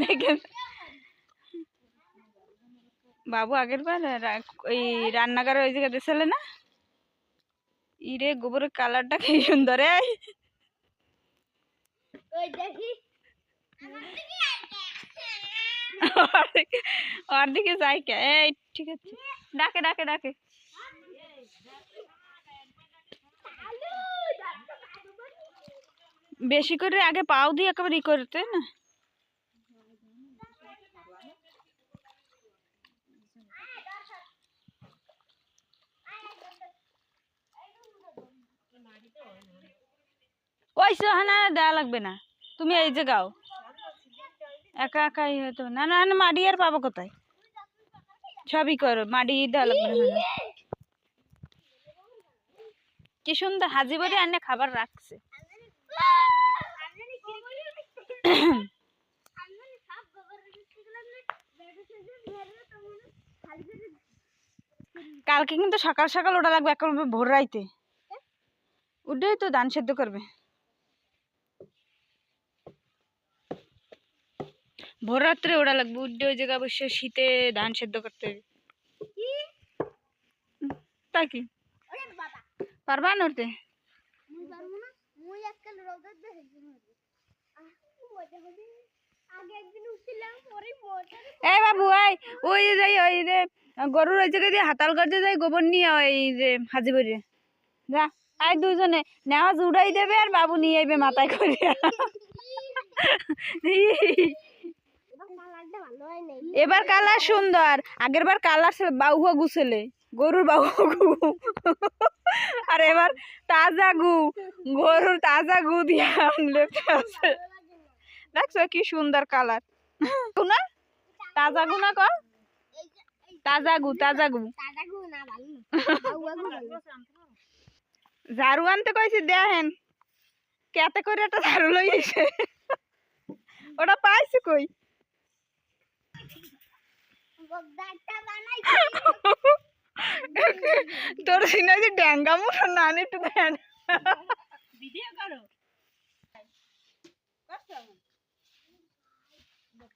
দেখেন। বাবু আগের বার ওই রান্নাঘরে ওই জায়গাতে ছেলে না? ইরে গোবরের কালারটা কি সুন্দর ওর দিকে যাই কে এই ঠিক আছে। ডাকে ডাকে ডাকে। বেশি করে আগে পাও দিয়ে একেবারে ই করতে না? ওই সোহানা দেওয়া লাগবে না। তুমি এই যে গাও। একা একাই হয়তো না না না, মাডি আর পাবো কোথায়? সবই করো, মাডি দেওয়া লাগবে না। কি সুন্দর হাজি বাড়ি আনে খাবার রাখছে। কালকে কিন্তু সকাল সকাল ওটা লাগবে এখন ভোর রাইতে। উঠেই তো ধান সেদ্ধ করবে। ভোর রাত্রে ওটা লাগবে উঠে ওই জায়গায় অবশ্য শীতে ধান সেদ্ধ করতে। হবে তাই কি? পারবা নড়তে না। মুই আজকাল রোদের দেখে এই বাবু এই ওই যে যাই ওই যে গরুর ওই জায়গা দিয়ে হাতাল করতে যাই গোবর নিয়ে ওই যে হাজি বইরে যা আই দুজনে নেওয়াজ উড়াই দেবে আর বাবু নিয়ে আইবে মাথায় করে। এবার কালার সুন্দর। আগের বার কালার ছিল বাউহা গুছেলে। গরুর বাউহা গু। আর এবার তাজা গু। গরুর তাজা গু দিয়ে আনলে আছে দেখছ কি সুন্দর কালার গুনা? তাজা গু না ক। তাজা গু তাজা গু। ঝাড়ু আনতে কইছি দেখেন কেতে করে একটা ঝাড়ু লই ওটা পাইছি কই? তোর সিনা যে ড্যাঙ্গা মুঠো না একটু দেন।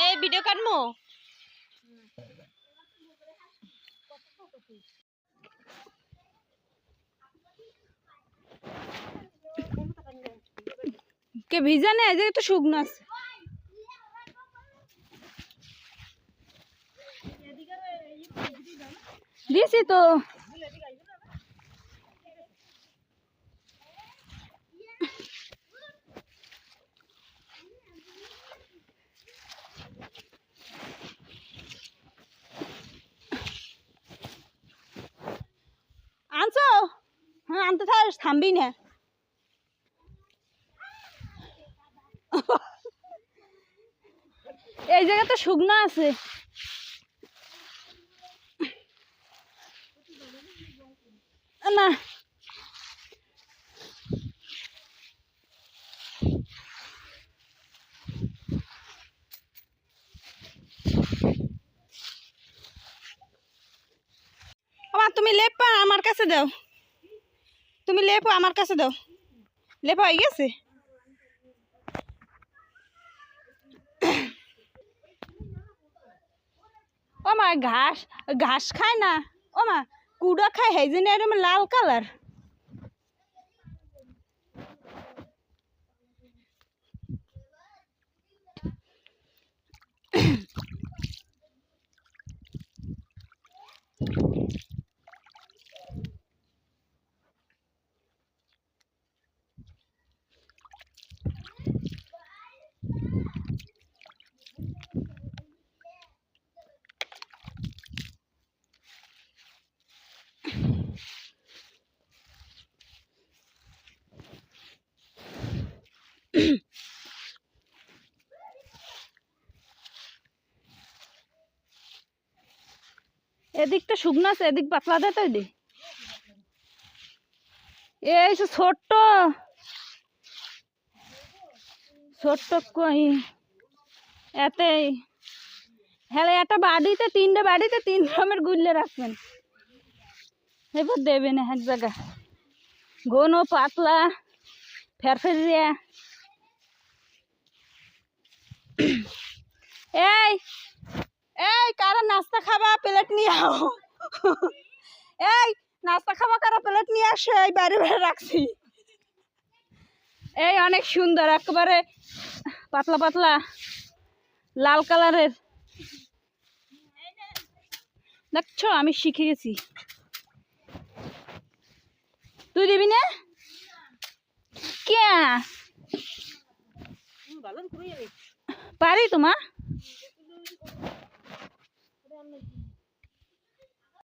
এই ভিডিও কাটমু? কে ভিজা নেই? জায়গায় তো শুকনো আছে। দিছি তো। আনতে থাক থামবি না। এই জায়গা তো শুকনো আছে। না। আমার তুমি লেপা আমার কাছে দাও। তুমি লেপো, আমার কাছে দাও। লেপা হয়ে গেছে? ও মা, ঘাস ঘাস খায় না? ও মা, কুড়া খায় হেজিনে লাল কালার। এদিকটা শুকনো আছে, এদিক পাতলা দে তো দি এই ছোট্ট। ছোট্ট কই? এতে হ্যাঁ একটা বাড়িতে, তিনটে বাড়িতে, তিন রকমের গুললে রাখবেন। এবার দেবেন এক জায়গা। ঘন, পাতলা, ফেরফেরিয়া। এই কারা নাস্তা খাবা? প্লেট নিয়ে আও। এই নাস্তা খাবা কারা? প্লেট নিয়ে আসো এই বাইরে বাইরে রাখছি। এই অনেক সুন্দর একেবারে পাতলা পাতলা লাল কালারের। দেখছ আমি শিখে গেছি। তুই দিবি না? কে পারি তোমা নাকি